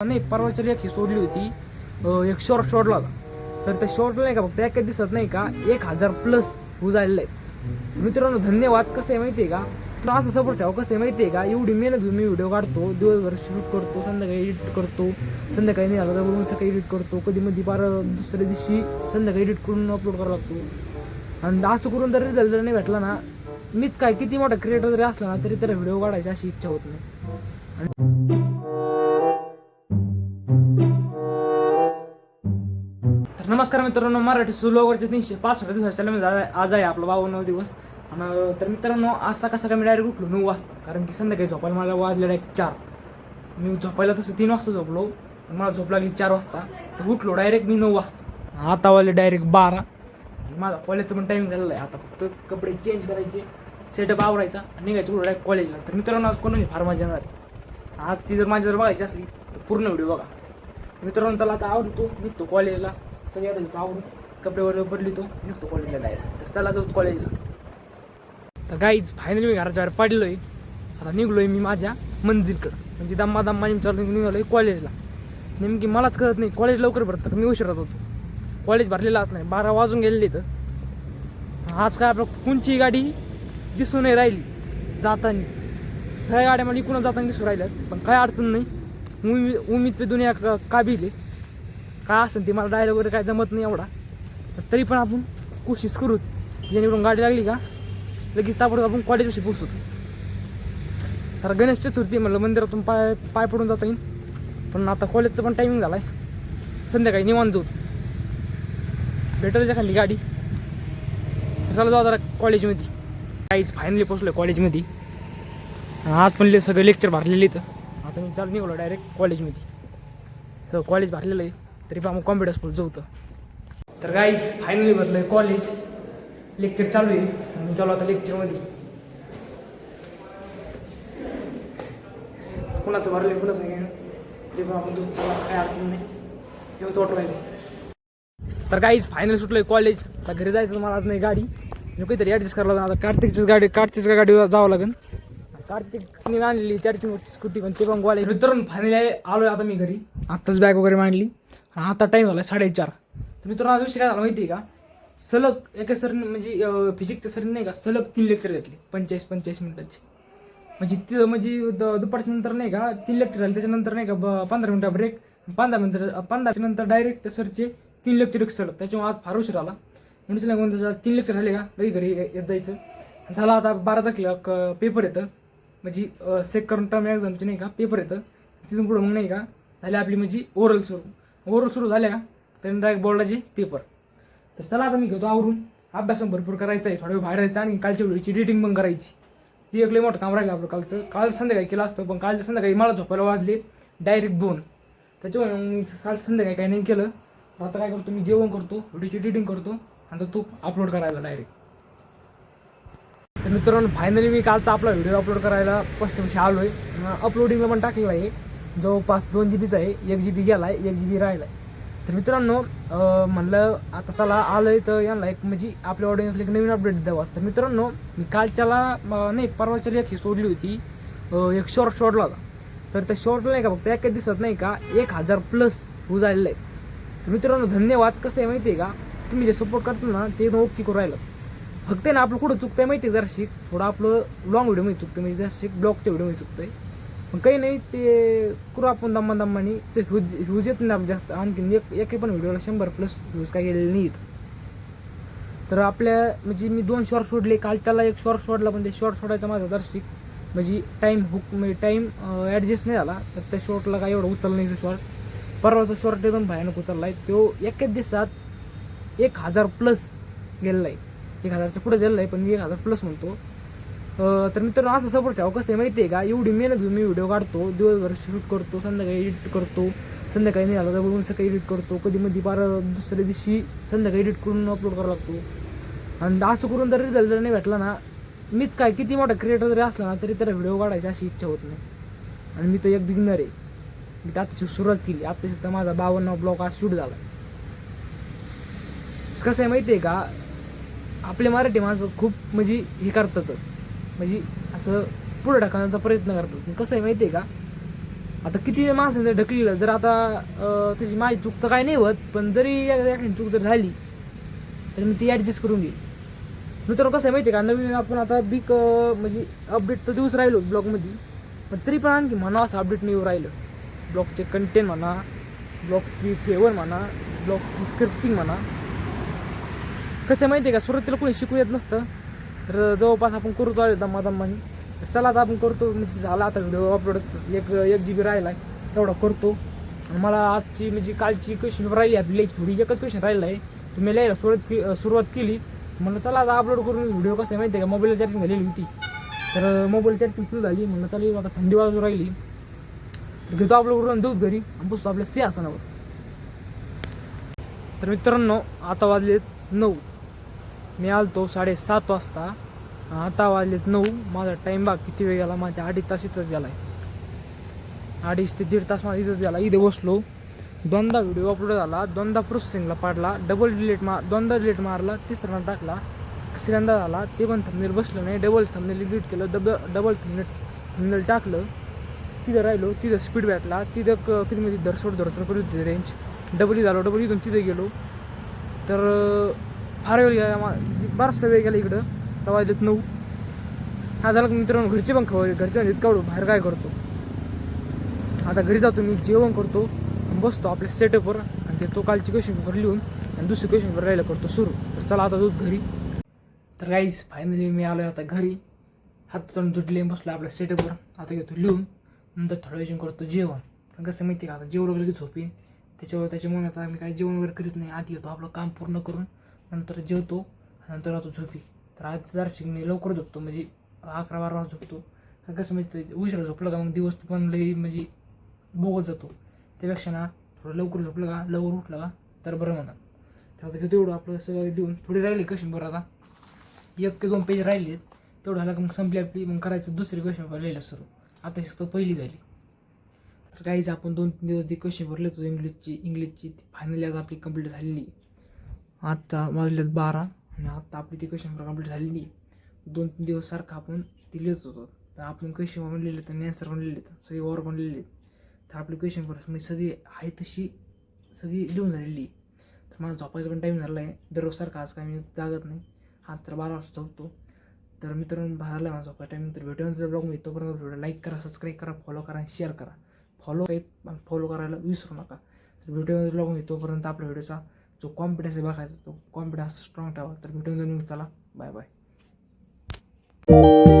नाही परवाच्या लेखी सोडली होती. एक शॉर्ट सोडला होता. तर त्या शॉर्टला नाही का फक्त एक दिसत नाही का एक हजार प्लस व्ह्यूज आलेले आहेत. मित्रांनो धन्यवाद. कसं आहे माहिती आहे का? तर असं सपोर्ट ठेवा. कसं आहे माहिती आहे का? एवढी मेहनत घेऊन मी व्हिडिओ काढतो. दिवसभर शूट करतो संध्याकाळी एडिट करतो. संध्याकाळी नाही आला तर बघून सकाळी एडिट करतो. कधी मध्ये बारा दुसऱ्या दिवशी संध्याकाळी एडिट करून अपलोड करावं लागतो. आणि असं करून जर रिझल्ट जर नाही भेटला ना मीच काय किती मोठा क्रिएटर जरी असला ना तरी त्याला व्हिडिओ काढायची अशी इच्छा होत नाही. नमस्कार मित्रांनो मराठी सुलोवरचे तीनशे पासष्ट दिवसाच्या आज आहे- आपला बावन्न दिवस. आणि तर मित्रांनो आज सकाळ सकाळ मी डायरेक्ट उठलो नऊ वाजता कारण की संध्याकाळी झोपायला मला वाजले डायरेक्ट चार. मी झोपायला तसं तीन वाजता झोपलो पण मला झोप लागली चार वाजता. तर उठलो डायरेक्ट मी नऊ वाजता. आता वाजले डायरेक्ट बारा. आणि माझा कॉलेजचं पण टाईम झालेला आहे. आता फक्त कपडे चेंज करायचे सेटअप आवरायचा आणि निघायचं उठलो डायरेक्ट कॉलेजला तर मित्रांनो आज कोणी फार मजा येणार आहे. आज ती जर माझी जर बघायची असली तर पूर्ण व्हिडिओ बघा. मित्रांनो त्याला आता आवडतो निघतो कॉलेजला सगळे येतो आवडून कपडे वगैरे बदलितो निघतो कॉलेजला डायरेक्ट तर त्याला जाऊ कॉलेजला तर गाईच फायनली मी घराच्या बाहेर पडलोय. आता निघलोय मी माझ्या मंजिलकडं. म्हणजे दम्मा दम्मा चालून चालू निघालोय कॉलेजला नेमकी मलाच कळत नाही कॉलेज लवकर भरतं मी उशिरात होतो. कॉलेज भरलेलाच नाही बारा वाजून गेलेली तर आज काय आपलं कोणची गाडी दिसून नाही राहिली जाताना. सगळ्या गाड्या मला इकडून जाताना दिसून राहिल्यात पण काय अडचण नाही. उम्मीद उमेद पे दुनिया का काबिल आहे. काय असेल ते मला डायरेक्ट वगैरे काय जमत नाही एवढा. तर तरी पण आपण कोशिश करू. जेणेकरून गाडी लागली का लगेच ताबडतोब आपण कॉलेजपाशी पोचतो तर गणेश चतुर्थी म्हणलं मंदिरातून पाय पाय पडून जाता येईल पण आता कॉलेजचं पण टायमिंग झाला आहे संध्याकाळी निवांत जाऊ. भेटेल एखादी गाडी? चला जाऊ जरा कॉलेजमध्ये काहीच फायनली पोचलो कॉलेजमध्ये आज पण ले- सगळे लेक्चर भरलेले इथं. आता मी चालू निघालो डायरेक्ट कॉलेजमध्ये सगळं कॉलेज भरलेलं आहे. तरी पण मग कॉम्प्युटर स्कूल जाऊ तर. गाईज फायनली भरलं आहे कॉलेज लेक्चर चालू आहे. मी चालू आता लेक्चरमध्ये कुणाचं भरलं कुणाचं नाही? ते पण आपण दूध चला. काय अडचण नाही. एवढं वाटू राहिले तर काहीच फायनल सुटलं कॉलेज आता घरी जायचं मला आज नाही गाडी. मी काहीतरी ॲडजस्ट करायला लागेल आता कार्तिकचीच गाडी कार्तिकच्या गाडीवर जावं लागेल. कार्तिकने आणलेली चार्जिंग स्कूटी पण ते पण कॉलेज मित्रांनो फायनली आलो आता मी घरी. आत्ताच बॅग वगैरे मांडली. आणि आता टाईम झाला साडेचार. तर मित्रांनो आज विषय काय झाला माहिती आहे का? सलग एका सरने म्हणजे फिजिक्सच्या सरने नाही का सलग तीन लेक्चर घेतले. पंचेचाळीस पंचेचाळीस मिनिटाचे. म्हणजे ती म्हणजे द- दुपारच्या नंतर नाही का तीन लेक्चर झाले. त्याच्यानंतर नाही का ब- पंधरा मिनटा ब्रेक पंधरा मिनटं पंधराच्या नंतर डायरेक्ट त्या सरचे तीन लेक्चर एक सलग. त्याच्यामुळे आज फार उशीर आला. म्हणजे नाही कोणतं तीन लेक्चर झाले का? लई घरी ये- येत जायचं. झाला आता बारा तारखेला क- पेपर येतं. म्हणजे सेकंड टर्म एक्झामचे नाही का पेपर येतं. तिथून पुढं मग नाही का झाले आपली म्हणजे ओरल सुरू. ओवर सुरू झाल्या त्यांनी डायरेक्ट बोर्डाचे पेपर तर चला आता मी घेतो आवरून. अभ्यास पण भरपूर करायचा आहे थोडा वेळ बाहेर जायचं आणि कालच्या व्हिडिओची एडिटिंग पण करायची. ती एक लई मोठं काम राहिलं आपलं कालचं. काल संध्याकाळी केलं असतं पण कालच्या संध्याकाळी मला झोपायला वाजले डायरेक्ट दोन. त्याच्यामुळे मग मी काल संध्याकाळी काही नाही केलं. तर आता काय करतो मी जेवण करतो व्हिडिओची एडिटिंग करतो आणि तो अपलोड करायला डायरेक्ट तर मित्रांनो फायनली मी कालचा आपला व्हिडिओ अपलोड करायला फर्स्ट आलो आहे अपलोडिंगला पण टाकलेला आहे. जवळपास दोन जी बीचा आहे. एक जी बी गेला आहे एक जी बी राहिला आहे तर मित्रांनो म्हणलं आता चला आलं आहे तर यांना एक म्हणजे आपल्या ऑडियन्सला एक नवीन अपडेट द्यावा. तर मित्रांनो मी कालच्याला नाही परवाच्या ही सोडली होती. एक शॉर्ट शॉर्टला होता. तर त्या शॉर्टला नाही का फक्त एक दिसत नाही का एक हजार प्लस व्ह्यूज आहे तर मित्रांनो धन्यवाद. कसं आहे माहिती आहे का तुम्ही जे सपोर्ट करता ना ते ओके करू राहिलं. फक्त आहे ना आपलं कुठं चुकतं आहे माहिती आहे जराशी? थोडं आपलं लॉंग व्हिडिओमध्ये चुकतं म्हणजे जराशी ब्लॉगच्या व्हिडिओमध्ये आहे पण काही नाही ते करू आपण दम्मा दम्मानी. ते व्ह्यूज व्ह्यूज येत नाही जास्त. आणखी एक एकही पण व्हिडिओला शंभर प्लस व्ह्यूज काय गेलेले नाहीत. तर आपल्या म्हणजे मी दोन शॉर्ट सोडले. काल त्याला एक शॉर्ट सोडला पण ते शॉर्ट सोडायचा माझा दर्शिक. म्हणजे टाईम हुक म्हणजे टाईम ॲडजस्ट नाही झाला. तर त्या शॉर्टला काय एवढं उचललं नाही तो शॉर्ट परवाचा शॉर्ट एकदम भयानक उचलला आहे तो एकाच दिवसात एक हजार प्लस गेलेला आहे एक हजारच्या पुढे गेलेला आहे पण मी एक हजार प्लस म्हणतो. तर मित्रांनो असं सपोर्ट ठेवा कसं आहे माहिती आहे का? एवढी मेहनत घेऊन मी व्हिडिओ काढतो दिवसभर शूट करतो संध्याकाळी एडिट करतो संध्याकाळी नाही आला तर बघून सकाळी एडिट करतो कधी मध्ये बारा दुसऱ्या दिवशी संध्याकाळी एडिट करून अपलोड करावं लागतो. आणि असं करून जर रिझल्ट जर नाही भेटला ना मीच काय किती मोठा क्रिएटर जरी असला ना तरी त्याला व्हिडिओ काढायची अशी इच्छा होत नाही. आणि मी तर एक बिगनर आहे. मी तर आता सुरुवात केली आता सुद्धा माझा बावन्न ब्लॉग आज शूट झाला. कसं आहे माहिती आहे का आपले मराठी माणसं खूप म्हणजे हे करतात म्हणजे असं पुढे ढकलण्याचा प्रयत्न करतो. कसं आहे माहिती आहे का? आता किती माणसाने ढकलेलं जर आता त्याची माझी चूक तर काही नाही होत पण जरी एखादी चूक जर झाली तर मी ती ॲडजस्ट करून घेईल मित्रांनो कसं आहे माहिती आहे का? नवीन आपण आता बिग म्हणजे अपडेट तर देऊच राहिलो ब्लॉगमध्ये पण तरी पण आणखी म्हणा असं अपडेट नाही राहिलं. ब्लॉगचे कंटेंट म्हणा ब्लॉगची फेवर म्हणा ब्लॉगची स्क्रिप्टिंग म्हणा. कसं आहे माहिती आहे का? सुरुवातीला कोणी शिकू येत नसतं. तर जवळपास आपण करतो चालेल दम्मा दम्मानी तर चला आता आपण करतो म्हणजे झाला आता व्हिडिओ अपलोड एक एक जी बी राहिला आहे तेवढा करतो. आणि मला आजची म्हणजे कालची क्वेश्चन राहिली आपली थोडी एकच क्वेश्चन राहिला आहे. तुम्ही लिहायला सुरुवात सुरुवात केली. म्हणलं चला आता अपलोड करून व्हिडिओ कसं आहे माहिती आहे का? मोबाईल चार्जिंग झालेली होती. तर मोबाईल चार्जिंग फुल झाली. म्हणलं चालेल आता थंडी वाजू राहिली. तर घेतो अपलोड करून देऊत घरी. आणि बसतो आपल्या सिंहासनावर. तर मित्रांनो आता वाजलेत नऊ. मी आलतो साडेसात वाजता. आता वाजलेत नऊ. माझा टाईम बाग किती वेळ गेला? माझ्या अडीच तास इथंच गेला आहे अडीच ते दीड तास माझा इथंच गेला इथे बसलो. दोनदा व्हिडिओ अपलोड झाला. दोनदा प्रोसेसिंगला पाडला. डबल डिलीट मार दोनदा डिलीट मारला. तिसऱ्यांदा टाकला. तिसऱ्यांदा झाला. ते पण थंबनेल बसलं नाही. डबल थंबनेल डिलीट केलं. डबल डबल थंबनेल थंबनेल टाकलं. तिथं राहिलो. तिथं स्पीड भेटला. तिथं क किती म्हणजे धरसोड धरसोड करू होती रेंज डबल झालो. डबल इथून तिथे गेलो. तर फार वेळ गेला बराचसा वेळ गेला इकडं. तेव्हा वाजलेत नऊ. हा झाला का मित्रांनो घरचे पण खबर घरचे म्हणजे इतका बाहेर काय करतो? आता घरी जातो मी जेवण करतो बसतो आपल्या सेटअपवर आणि ते तो कालची क्वेश्चन पेपर लिहून आणि दुसरी क्वेश्चन पेपर राहिला करतो सुरू. तर चला आता दूध घरी. तर गाईज फायनली मी आलो आता घरी. हात तोंड तुटले बसलो आपल्या सेटअपवर आता घेतो लिहून. नंतर थोडं वेळ करतो जेवण. पण कसं माहिती आहे का आता जेवढं लगेच की त्याच्यावर त्याच्यामुळे आता मी काही जेवण वगैरे करीत नाही. आधी येतो आपलं काम पूर्ण करून. नंतर जेवतो नंतर राहतो झोपी. तर आज जर लवकर झोपतो म्हणजे अकरा बारा झोपतो. तर कसं म्हणजे माहिती उशिरा झोपलं का मग दिवस पण लई म्हणजे बोगत जातो. त्यापेक्षा ना थोडं लवकर झोपलं का लवकर उठलं का तर बरं म्हणा. तर आता घेतो एवढं आपलं सगळं लिहून. थोडी राहिली क्वेश्चन बरं आता? एक ते दोन पेज राहिलेत. तेवढं झालं का मग संपली आपली मग करायचं दुसरी क्वेश्चन पेपर लिहिलं सुरू. आता शिकतो पहिली झाली. तर काहीच आपण दोन तीन दिवस जे क्वेश्चन भरले होतो इंग्लिशची इंग्लिशची ती फायनली आज आपली कंप्लीट झालेली. आत्ता वाजलेत बारा आणि आत्ता आपली ती क्वेश्चन पेपर कंप्लीट झालेली. दोन तीन दिवस सारखं आपण ती लिहित होतो. तर आपण क्वेश्चन पण लिहिले तर आन्सर पण लिहिले सगळी ओवर पण लिहिले. तर आपली क्वेश्चन पेपर म्हणजे सगळी आहे तशी सगळी लिहून झालेली. तर मला झोपायचा पण टाईम झाला आहे दररोज सारखा आज काय मी जागत नाही. हा तर बारा वाजता झोपतो. तर मित्रांनो झाला आहे माझा झोपायचा टाईम तर भेटून ब्लॉग मी तोपर्यंत व्हिडिओ लाईक करा सबस्क्राईब करा फॉलो करा आणि शेअर करा. फॉलो फॉलो करायला विसरू नका. तर व्हिडिओ ब्लॉग मी तोपर्यंत आपल्या व्हिडिओचा जो कॉन्फिडन्स आहे बघायचा. तो कॉन्फिडन्स स्ट्रॉंग ठेवा. तर व्हिडिओ चला. Bye bye